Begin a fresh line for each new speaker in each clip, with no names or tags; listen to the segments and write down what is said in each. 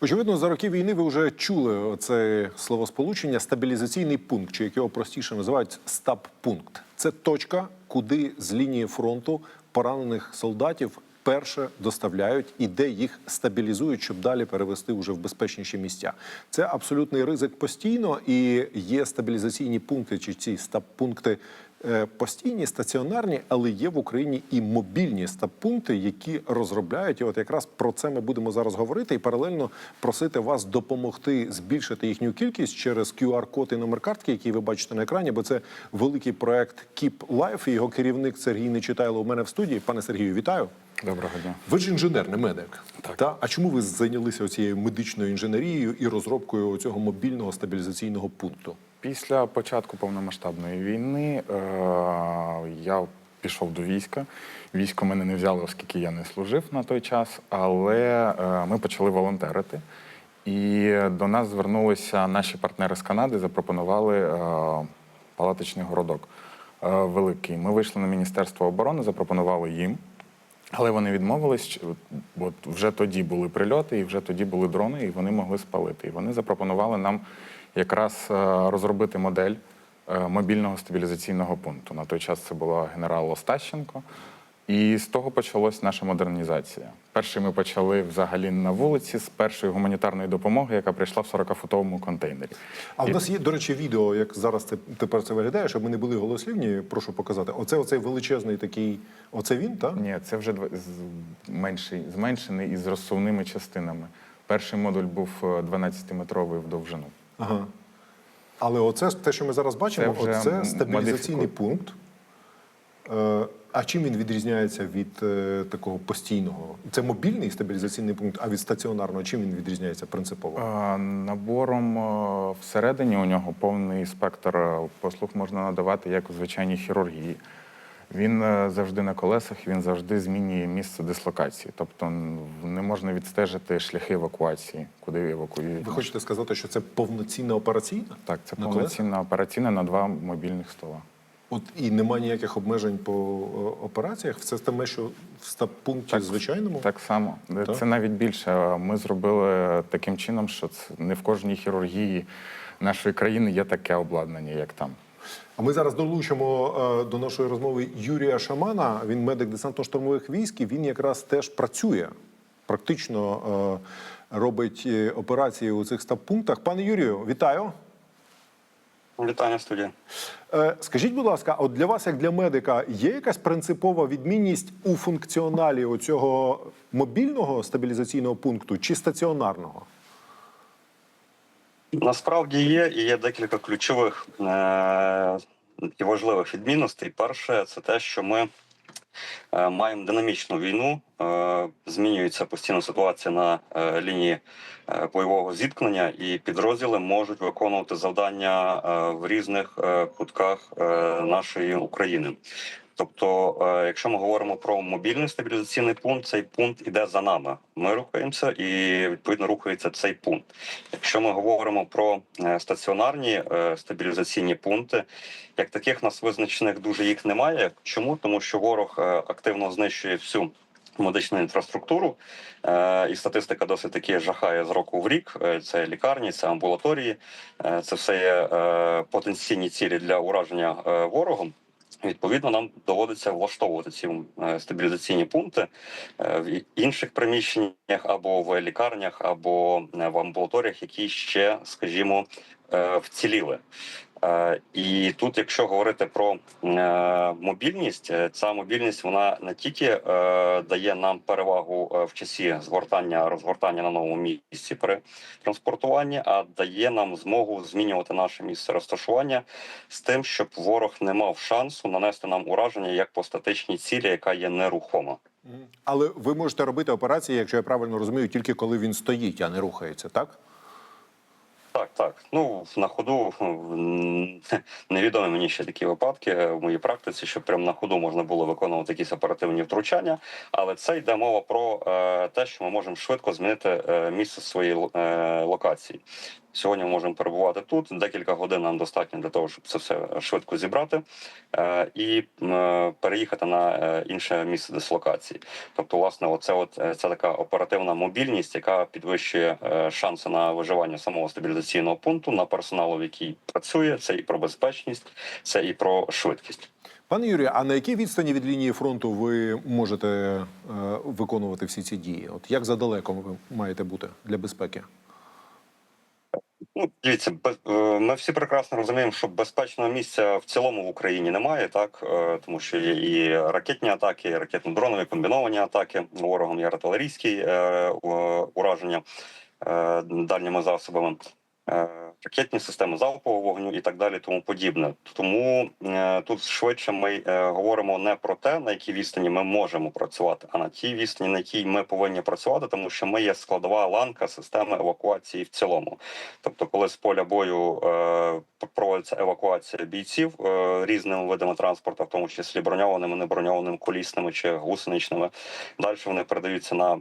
Очевидно, за роки війни ви вже чули це словосполучення стабілізаційний пункт, чи як його простіше називають стаб-пункт. Це точка, куди з лінії фронту поранених солдатів перше доставляють і де їх стабілізують, щоб далі перевести вже в безпечніші місця. Це абсолютний ризик постійно, і є стабілізаційні пункти, чи ці стаб-пункти постійні, стаціонарні, але є в Україні і мобільні стаб-пункти, які розробляють. І от якраз про це ми будемо зараз говорити і паралельно просити вас допомогти збільшити їхню кількість через QR-код і номер картки, який ви бачите на екрані, бо це великий проект Keep Life. І його керівник Сергій Нечитайло у мене в студії. Пане Сергію, вітаю.
Доброго дня.
Ви ж інженер, не медик.
Так.
Та? А чому ви зайнялися цією медичною інженерією і розробкою цього мобільного стабілізаційного пункту?
Після початку повномасштабної війни е, я пішов до війська. Військо мене не взяли, оскільки я не служив на той час, але е, ми почали волонтерити. І до нас звернулися наші партнери з Канади, запропонували е, палаточний городок е, великий. Ми вийшли на Міністерство оборони, запропонували їм. Але вони відмовились, бо вже тоді були прильоти, і вже тоді були дрони, і вони могли спалити. І вони запропонували нам якраз е, розробити модель е, мобільного стабілізаційного пункту. На той час це була генерал Остащенко. І з того почалась наша модернізація. Перший ми почали взагалі на вулиці з першої гуманітарної допомоги, яка прийшла в 40-футовому контейнері.
А в
І-
нас є, до речі, відео, як зараз це тепер це виглядає, щоб ми не були голослівні. Прошу показати. Оце оцей величезний такий. Оце він, так?
Ні, це вже з- менший, зменшений із розсувними частинами. Перший модуль був е, 12-метровий в довжину.
Ага. Але оце те, що ми зараз бачимо,
Це вже
оце стабілізаційний
модифіку-
пункт. Е, А чим він відрізняється від е, такого постійного? Це мобільний стабілізаційний пункт, а від стаціонарного чим він відрізняється принципово?
Е, Набором всередині у нього повний спектр послуг можна надавати як у звичайній хірургії. Він е, завжди на колесах, він завжди змінює місце дислокації. Тобто не можна відстежити шляхи евакуації, куди евакуюють.
Ви хочете сказати, що це повноцінна операційна?
Так, це
на
повноцінна операційна на два мобільних стола.
От і немає ніяких обмежень по е, операціях. Це те, що в стаб-пункті
Так,
звичайному.
Так само. Е,
Так?
Це навіть більше. Ми зробили таким чином, що це не в кожній хірургії нашої країни є таке обладнання, як там.
А ми зараз долучимо е, до нашої розмови Юрія Шамана. Він медик десантно-штурмових військ. і Він якраз теж працює, практично е, робить е, операції у цих стаб-пунктах. Пане Юрію, вітаю.
Вітання студія.
Е, Скажіть, будь ласка, от для вас, як для медика, є якась принципова відмінність у функціоналі оцього мобільного стабілізаційного пункту чи стаціонарного?
Насправді є і є декілька ключових е- і важливих відмінностей. Перше, це те, що ми е, маємо динамічну війну, е- змінюється постійно ситуація на е, лінії е, бойового зіткнення, і підрозділи можуть виконувати завдання е, в різних е, кутках е, нашої України. Тобто, е, якщо ми говоримо про мобільний стабілізаційний пункт, цей пункт іде за нами. Ми рухаємося, і відповідно рухається цей пункт. Якщо ми говоримо про е, стаціонарні е, стабілізаційні пункти, як таких нас визначених дуже їх немає. Чому? Тому що ворог активно знищує всю. Медичну інфраструктуру і статистика досить таки жахає з року в рік. Це лікарні, це амбулаторії, це все є потенційні цілі для ураження ворогом. Відповідно, нам доводиться влаштовувати ці е, стабілізаційні пункти е, в інших приміщеннях або в лікарнях, або е, в амбулаторіях, які ще, скажімо, вціліли. Е, І тут, якщо говорити про е, мобільність, е, ця мобільність вона не тільки дає нам перевагу в часі згортання розгортання на новому місці при транспортуванні, а дає нам змогу змінювати наше місце розташування з тим, щоб ворог не мав шансу нанести нам ураження як по статичній цілі, яка є нерухома.
Але ви можете робити операції, якщо я правильно розумію, тільки коли він стоїть, а не рухається, так?
Так, так. Ну на ходу невідомі мені ще такі випадки в моїй практиці, що прямо на ходу можна було виконувати якісь оперативні втручання. Але це йде мова про е, те, що ми можемо швидко змінити е, місце своєї е, локації. Сьогодні ми можемо перебувати тут. Декілька годин нам достатньо для того, щоб це все швидко зібрати і переїхати на інше місце дислокації. Тобто, власне, оце от це така оперативна мобільність, яка підвищує шанси на виживання самого стабілізаційного пункту на персоналу, який працює. Це і про безпечність, це і про швидкість.
Пане Юрію, а на якій відстані від лінії фронту ви можете е, виконувати всі ці дії? От як задалеко ви маєте бути для безпеки?
Ну, дивіться, е, ми всі прекрасно розуміємо, що безпечного місця в цілому в Україні немає, так е, тому що є і ракетні атаки, і ракетно-дронові комбіновані атаки ворогом, є артилерійські е, ураження дальніми засобами. Е, Ракетні системи залпового вогню і так далі, тому подібне. Тому е, тут швидше ми е, говоримо не про те, на якій відстані ми можемо працювати, а на тій відстані, на якій ми повинні працювати, тому що ми є складова ланка системи евакуації в цілому. Тобто, коли з поля бою проводиться евакуація бійців різними видами транспорту, в тому числі броньованими, неброньованими, колісними чи гусеничними, далі вони передаються на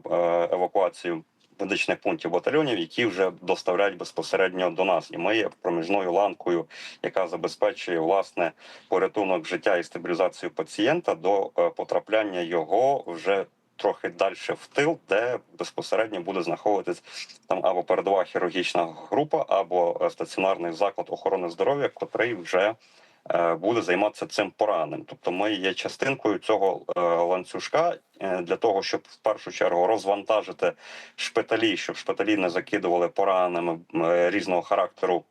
евакуацію. Медичних пунктів батальйонів, які вже доставляють безпосередньо до нас, і ми є проміжною ланкою, яка забезпечує власне порятунок життя і стабілізацію пацієнта до е, потрапляння його вже трохи далі в тил, де безпосередньо буде знаходитись там або передова хірургічна група, або е, стаціонарний заклад охорони здоров'я, котрий вже буде займатися цим пораненим. Тобто, ми є частинкою цього е, ланцюжка е, для того, щоб в першу чергу розвантажити шпиталі, щоб шпиталі не закидували пораненими е, різного характеру.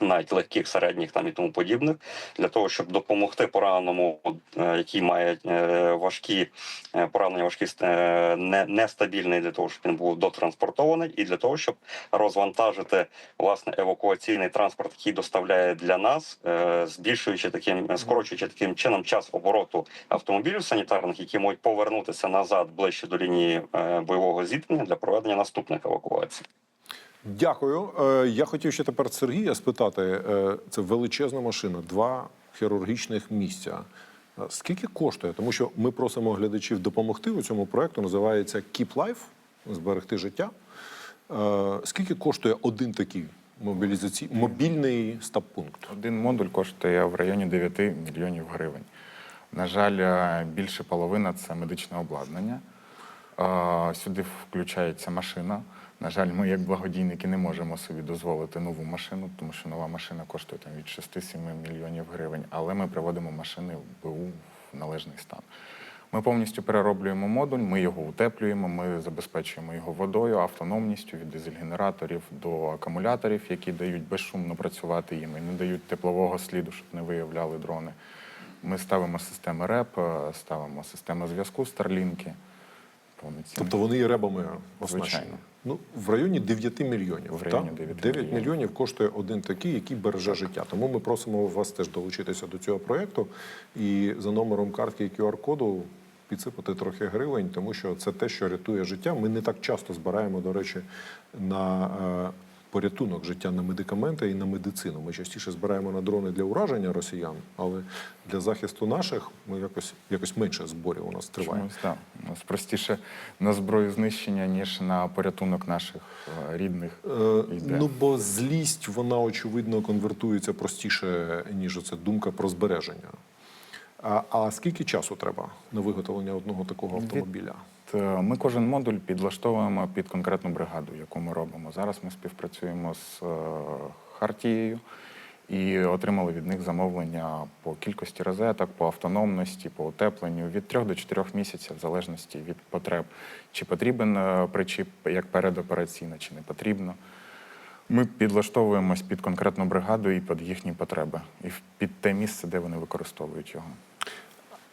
Навіть легких, середніх там і тому подібних, для того, щоб допомогти пораненому, е, який має е, важкі е, поранення, важкі нестабільний, для того, щоб він був дотранспортований, і для того, щоб розвантажити власне евакуаційний транспорт, який доставляє для нас, збільшуючи таким, скорочуючи таким чином час обороту автомобілів санітарних, які можуть повернутися назад ближче до лінії бойового зіткнення для проведення наступних евакуацій.
Дякую. Е, Я хотів ще тепер Сергія спитати. е, Це величезна машина, два хірургічних місця. Е, Скільки коштує? Тому що ми просимо глядачів допомогти у цьому проекту. Називається Keep Life зберегти життя. Скільки коштує один такий мобілізацій... мобільний стаб-пункт?
Один модуль коштує в районі 9 мільйонів гривень. На жаль, більше половина це медичне обладнання. Сюди включається машина. На жаль, ми, як благодійники, не можемо собі дозволити нову машину, тому що нова машина коштує там від 6-7 мільйонів гривень. Але ми приводимо машини в БУ в належний стан. Ми повністю перероблюємо модуль, ми його утеплюємо, ми забезпечуємо його водою, автономністю від дизель-генераторів до акумуляторів, які дають безшумно працювати їм і не дають теплового сліду, щоб не виявляли дрони. Ми ставимо системи РЕП, е, ставимо системи зв'язку Старлінки.
Тобто вони є ребами оснащені.
Звичайно.
Ну, в районі 9 мільйонів.
В районі
так?
9
9
мільйонів.
мільйонів коштує один такий, який береже життя. Тому ми просимо вас теж долучитися до цього проєкту і за номером картки і QR-коду підсипати трохи гривень, тому що це те, що рятує життя. Ми не так часто збираємо, до речі, на е, порятунок життя на медикаменти і на медицину. Ми частіше збираємо на дрони для ураження росіян, але для захисту наших ми якось якось менше зборів у нас триває.
Чомусь, так. У нас простіше на зброю знищення, ніж на порятунок наших е, рідних.
Е,
йде.
Ну, бо злість, вона очевидно конвертується простіше, ніж оця думка про збереження. А, а скільки часу треба на виготовлення одного такого автомобіля?
Е, Ми кожен модуль підлаштовуємо під конкретну бригаду, яку ми робимо. Зараз ми співпрацюємо з е, Хартією і отримали від них замовлення по кількості розеток, по автономності, по утепленню від 3 до 4 місяців, в залежності від потреб. Чи потрібен е, причіп як передопераційно, чи не потрібно. Ми підлаштовуємось під конкретну бригаду і під їхні потреби, і під те місце, де вони використовують його.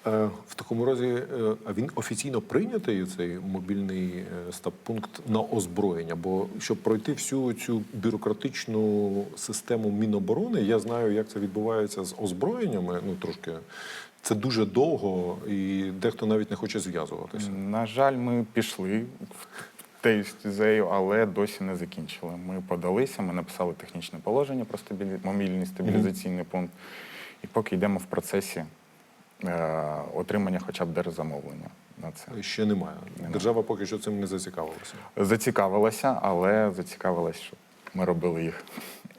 Е, в такому разі, е, а він офіційно прийнятий цей мобільний е, стаб-пункт на озброєння. Бо щоб пройти всю цю бюрократичну систему Міноборони, я знаю, як це відбувається з озброєннями. Ну трошки це дуже довго, і дехто навіть не хоче зв'язуватися.
На жаль, ми пішли в те стезею, але досі не закінчили. Ми подалися, ми написали технічне положення про стабілі... мобільний стабілізаційний пункт, і поки йдемо в процесі. Отримання хоча б держзамовлення на це.
Ще немає. Держава поки що цим не зацікавилася.
Зацікавилася, але зацікавилась, щоб ми робили їх.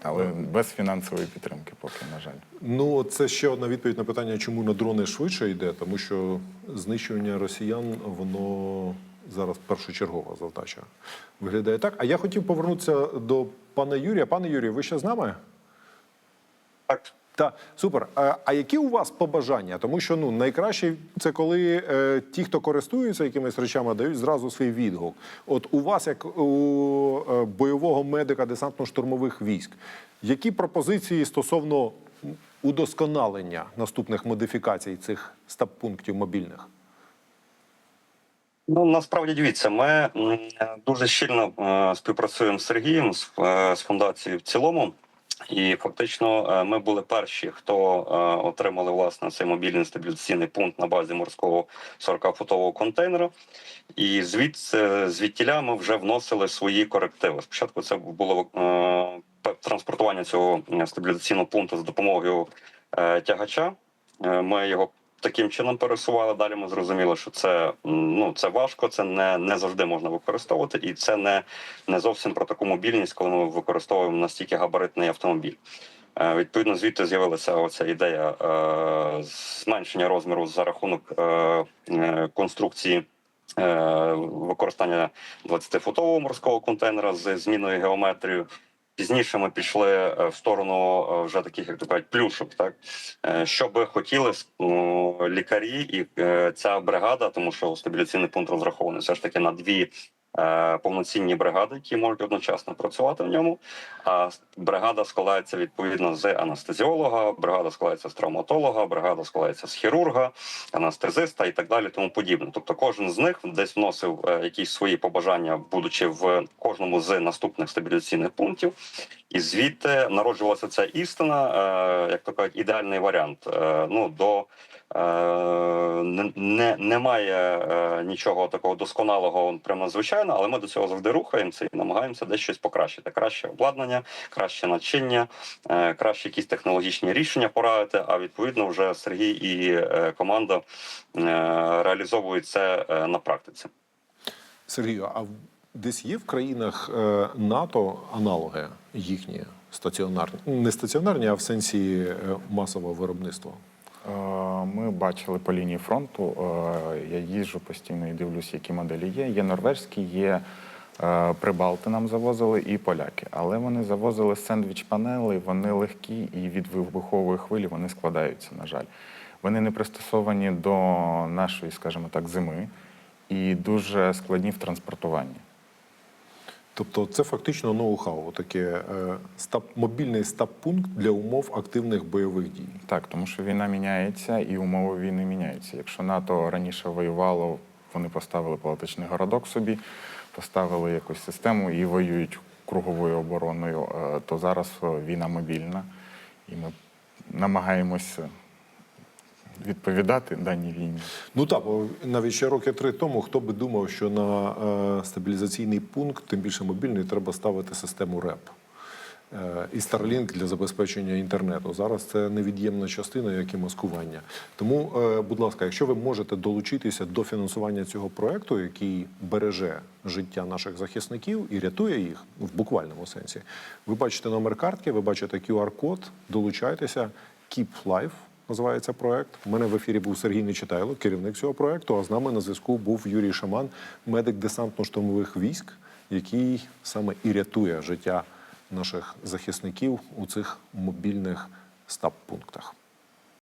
Але без фінансової підтримки, поки, на жаль.
Ну, це ще одна відповідь на питання, чому на дрони швидше йде, тому що знищування росіян воно зараз першочергова завдача. Виглядає так. А я хотів повернутися до пана Юрія. Пане Юрію, ви ще з нами?
Так,
Так, супер. А, а які у вас побажання? Тому що ну найкраще це коли е, ті, хто користуються якимись речами, дають зразу свій відгук. От у вас, як у е, бойового медика десантно-штурмових військ, які пропозиції стосовно удосконалення наступних модифікацій цих стаб-пунктів мобільних?
Ну насправді дивіться, ми дуже щільно е, співпрацюємо з Сергієм з, е, з фундацією в цілому. І фактично е, ми були перші, хто е, отримали власне цей мобільний стабілізаційний пункт на базі морського 40-футового контейнера. І звідси звідтіля ми вже вносили свої корективи. Спочатку це було е, транспортування цього стабілізаційного пункту за допомогою тягача. Ми його таким чином пересували. Далі ми зрозуміли, що це ну це важко, це не, не завжди можна використовувати, і це не, не зовсім про таку мобільність, коли ми використовуємо настільки габаритний автомобіль. Е, Відповідно, звідти з'явилася оця ідея е, зменшення розміру за рахунок е, конструкції. Використання 20-футового морського контейнера з зміною геометрії. Пізніше ми пішли е, в сторону е, вже таких, як то кажуть, плюшок, так? Е, що би хотіли ну, лікарі і ця бригада, тому що стабіляційний пункт розрахований все ж таки на дві повноцінні бригади, які можуть одночасно працювати в ньому. А бригада складається відповідно з анестезіолога, бригада складається з травматолога, бригада складається з хірурга, анестезиста і так далі, тому подібне. Тобто, кожен з них десь вносив е, якісь свої побажання, будучи в кожному з наступних стабіляційних пунктів. І звідти народжувалася ця істина, е, як то кажуть, ідеальний варіант. Е, ну до е, не, не, немає е, нічого такого досконалого, прямо звичайно, але ми до цього завжди рухаємося і намагаємося десь щось покращити. Краще обладнання, краще начиння, е, краще якісь технологічні рішення порадити. А відповідно, вже Сергій і е, команда е, реалізовують це е, на практиці.
Сергію, а десь є в країнах е, НАТО аналоги їхні стаціонарні? Не стаціонарні, а в сенсі е, масового виробництва?
Е, Ми бачили по лінії фронту. е, Я їжджу постійно і дивлюся, які моделі є. Є норвежські, є е, прибалти нам завозили і поляки. Але вони завозили сендвіч панели, вони легкі і від вибухової хвилі вони складаються, на жаль. Вони не пристосовані до нашої, скажімо так, зими і дуже складні в транспортуванні.
Тобто це фактично ноу-хау, таке е, стаб, мобільний стаб-пункт для умов активних бойових дій.
Так, тому що війна міняється і умови війни міняються. Якщо НАТО раніше воювало, вони поставили палатичний городок собі, поставили якусь систему і воюють круговою обороною, е, то зараз е, війна мобільна, і ми намагаємося відповідати даній війні.
Ну так, навіть ще роки три тому хто би думав, що на е, стабілізаційний пункт, тим більше мобільний, треба ставити систему РЕП. Е, І Starlink для забезпечення інтернету. Зараз це невід'ємна частина, як і маскування. Тому, е, будь ласка, якщо ви можете долучитися до фінансування цього проекту, який береже життя наших захисників і рятує їх в буквальному сенсі, ви бачите номер картки, ви бачите QR-код, долучайтеся, Keep Life називається проект. У мене в ефірі був Сергій Нечитайло, керівник цього проекту. А з нами на зв'язку був Юрій Шаман, медик десантно-штурмових військ, який саме і рятує життя наших захисників у цих мобільних стаб-пунктах.